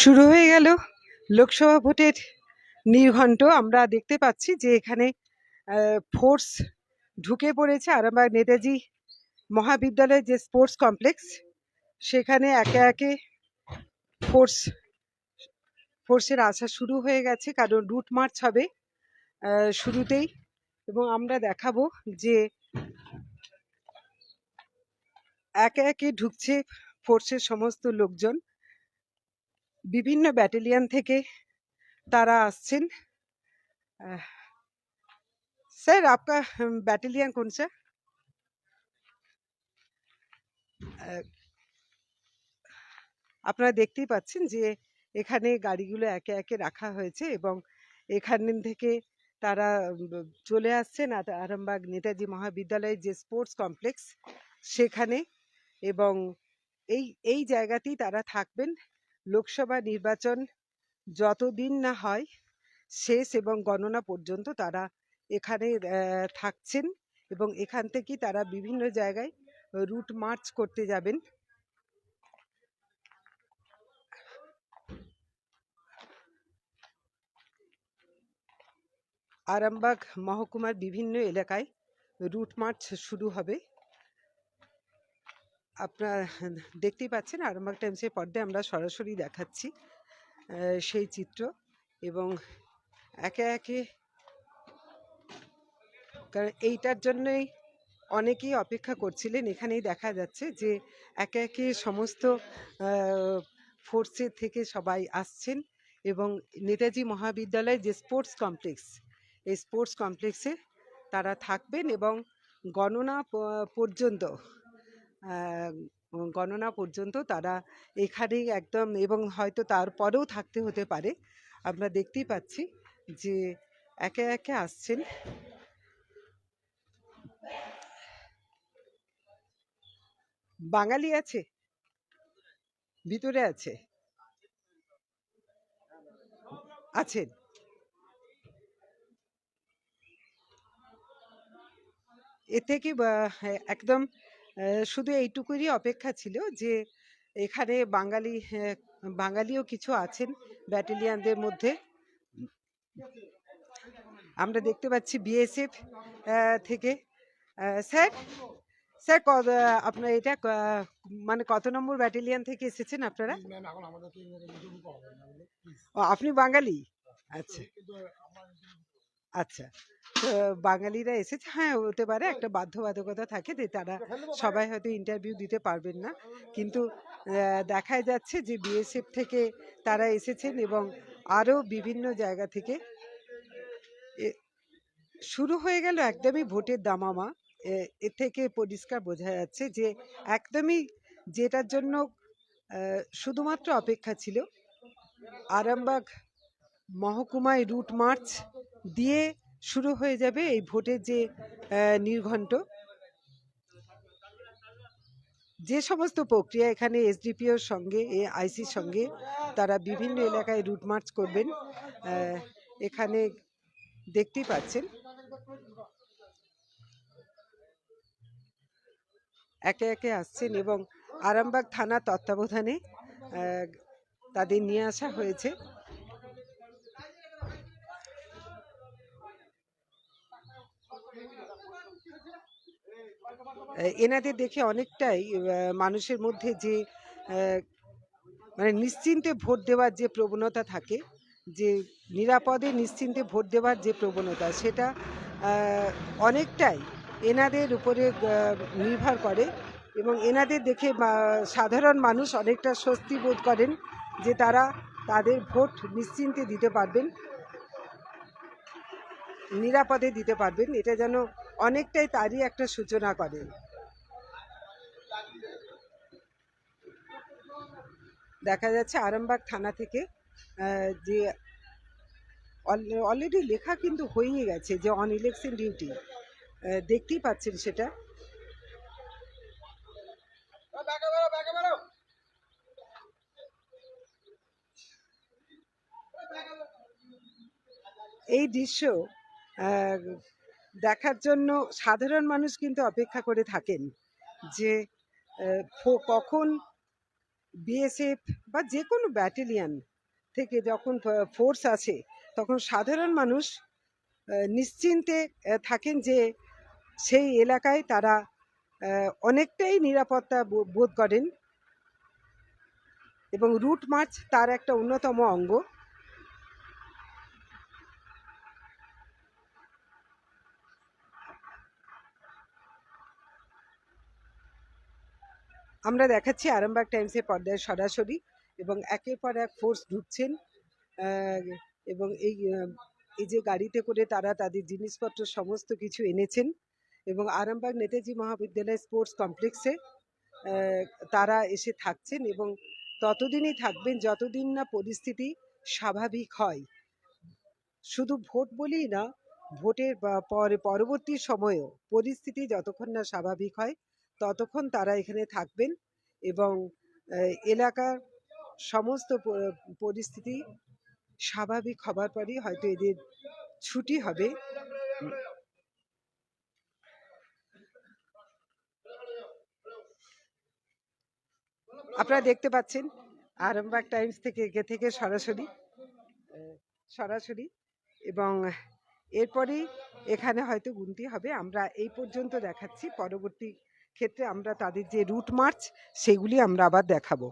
শুরু হয়ে গেল লোকসভা ভোটের নির্ঘণ্ট। আমরা দেখতে পাচ্ছি যে এখানে ফোর্স ঢুকে পড়েছে। আর আরামবাগ নেতাজি মহাবিদ্যালয়ের যে স্পোর্টস কমপ্লেক্স সেখানে একে একে ফোর্স ফোর্সের আসা শুরু হয়ে গেছে, কারণ রুট মার্চ হবে শুরুতেই। এবং আমরা দেখাবো যে একে একে ঢুকছে ফোর্সের সমস্ত লোকজন, বিভিন্ন ব্যাটালিয়ান থেকে তারা আসছেন। স্যার, আপনার ব্যাটালিয়ান কোন, স্যার? আপনারা দেখতেই পাচ্ছেন যে এখানে গাড়িগুলো একে একে রাখা হয়েছে এবং এখান থেকে তারা চলে আসছেন আরামবাগ নেতাজি মহাবিদ্যালয়ের যে স্পোর্টস কমপ্লেক্স সেখানে এবং এই এই জায়গাতেই তারা থাকবেন। লোকসভা নির্বাচন যতদিন না হয় শেষ এবং গণনা পর্যন্ত তারা এখানে থাকছেন এবং এখান থেকেই তারা বিভিন্ন জায়গায় রুট মার্চ করতে যাবেন। আরামবাগ মহকুমার বিভিন্ন এলাকায় রুট মার্চ শুরু হবে। আপনারা দেখতেই পাচ্ছেন আরামবাগ টাইমসের পর্দায় আমরা সরাসরি দেখাচ্ছি সেই চিত্র এবং একে একে কারণ এইটার জন্যই অনেকেই অপেক্ষা করছিলেন, এখানেই দেখা যাচ্ছে যে একে একে সমস্ত ফোর্সের থেকে সবাই আসছেন এবং নেতাজি মহাবিদ্যালয় যে স্পোর্টস কমপ্লেক্স এই স্পোর্টস কমপ্লেক্সে তারা থাকবেন এবং গণনা পর্যন্ত গণনা পর্যন্ত তারা এখানেই একদম এবং হয়তো তারপরেও থাকতে হতে পারে। আমরা দেখতেই পাচ্ছি যে একে একে আসছেন। বাঙালি আছে ভিতরে আছে আছেন। এ থেকে হ্যাঁ, একদম শুধু এইটুকুরই অপেক্ষা ছিল যে এখানে বাঙালি বাঙালিও কিছু আছেন ব্যাটালিয়ানদের মধ্যে। আমরা দেখতে পাচ্ছি বিএসএফ থেকে। স্যার স্যার ক- আপনার এটা মানে কত নম্বর ব্যাটালিয়ন থেকে এসেছেন আপনারা? আপনি বাঙালি? আচ্ছা। আচ্ছা। বাঙালিরা এসেছে। হ্যাঁ হতে পারে একটা বাধ্যবাধকতা থাকে যে তারা সবাই হয়তো ইন্টারভিউ দিতে পারবেন না। কিন্তু দেখাই যাচ্ছে যে বিএসএফ থেকে তারা এসেছেন এবং আরও বিভিন্ন জায়গা থেকে এ- শুরু হয়ে গেল একদমই ভোটের দামামা। এ থেকে পরিষ্কার বোঝা যাচ্ছে যে একদমই যেটার জন্য শুধুমাত্র অপেক্ষা ছিল আরামবাগ মহকুমায় রুট মার্চ দিয়ে শুরু হয়ে যাবে এই ভোটের যে নির্ঘণ্ট। যে সমস্ত প্রক্রিয়া এখানে এসডিপিওর সঙ্গে, এ, আইসির সঙ্গে, তারা বিভিন্ন এলাকায় রুট মার্চ করবেন এখানে দেখতেই পাচ্ছেন। একে একে আসছেন এবং আরামবাগ থানা তত্ত্বাবধানে তাদের নিয়ে আসা হয়েছে। এনাদের দেখে অনেকটাই মানুষের মধ্যে যে মানে নিশ্চিন্তে ভোট দেওয়ার যে প্রবণতা থাকে, যে নিরাপদে নিশ্চিন্তে ভোট দেওয়ার যে প্রবণতা, সেটা অনেকটাই এনাদের উপরে নির্ভর করে এবং এনাদের দেখে সাধারণ মানুষ অনেকটা স্বস্তি বোধ করেন যে তারা তাদের ভোট নিশ্চিন্তে দিতে পারবেন, নিরাপদে দিতে পারবেন। এটা যেন অনেকটাই তারই একটা সূচনা করে। দেখা যাচ্ছে আরামবাগ থানা থেকে যে অলরেডি লেখা কিন্তু হয়েই গেছে যে অন ইলেকশন ডিউটি দেখতেই পাচ্ছেন সেটা। এই দৃশ্য দেখার জন্য সাধারণ মানুষ কিন্তু অপেক্ষা করে থাকেন যে কখন বিএসএফ বা যে কোনো ব্যাটালিয়ন থেকে যখন ফোর্স আসে, তখন সাধারণ মানুষ নিশ্চিন্তে থাকেন যে সেই এলাকায় তারা অনেকটাই নিরাপত্তা বোধ করেন এবং রুট মার্চ তার একটা অন্যতম অঙ্গ। আমরা দেখাচ্ছি আরামবাগ টাইমসের পর্দায় সরাসরি এবং একের পর এক ফোর্স ঢুকছেন এবং এই এই যে গাড়িতে করে তারা তাদের জিনিসপত্র সমস্ত কিছু এনেছেন এবং আরামবাগ নেতাজি মহাবিদ্যালয় স্পোর্টস কমপ্লেক্সে তারা এসে থাকছেন এবং ততদিনই থাকবেন যতদিন না পরিস্থিতি স্বাভাবিক হয়। শুধু ভোট বলেই না, ভোটের পরে, পরবর্তী সময়েও পরিস্থিতি যতক্ষণ না স্বাভাবিক হয় ততক্ষণ তারা এখানে থাকবেন এবং এলাকার সমস্ত পরিস্থিতি স্বাভাবিক হবার পরই হয়তো এদের ছুটি হবে। আপনারা দেখতে পাচ্ছেন আরামবাগ টাইমস থেকে এগে থেকে সরাসরি সরাসরি এবং এরপরেই এখানে হয়তো গুনতি হবে। আমরা এই পর্যন্ত দেখাচ্ছি। পরবর্তী ক্ষেত্রে আমরা তাদের যে রুট মার্চ সেগুলি আমরা আবার দেখাবো।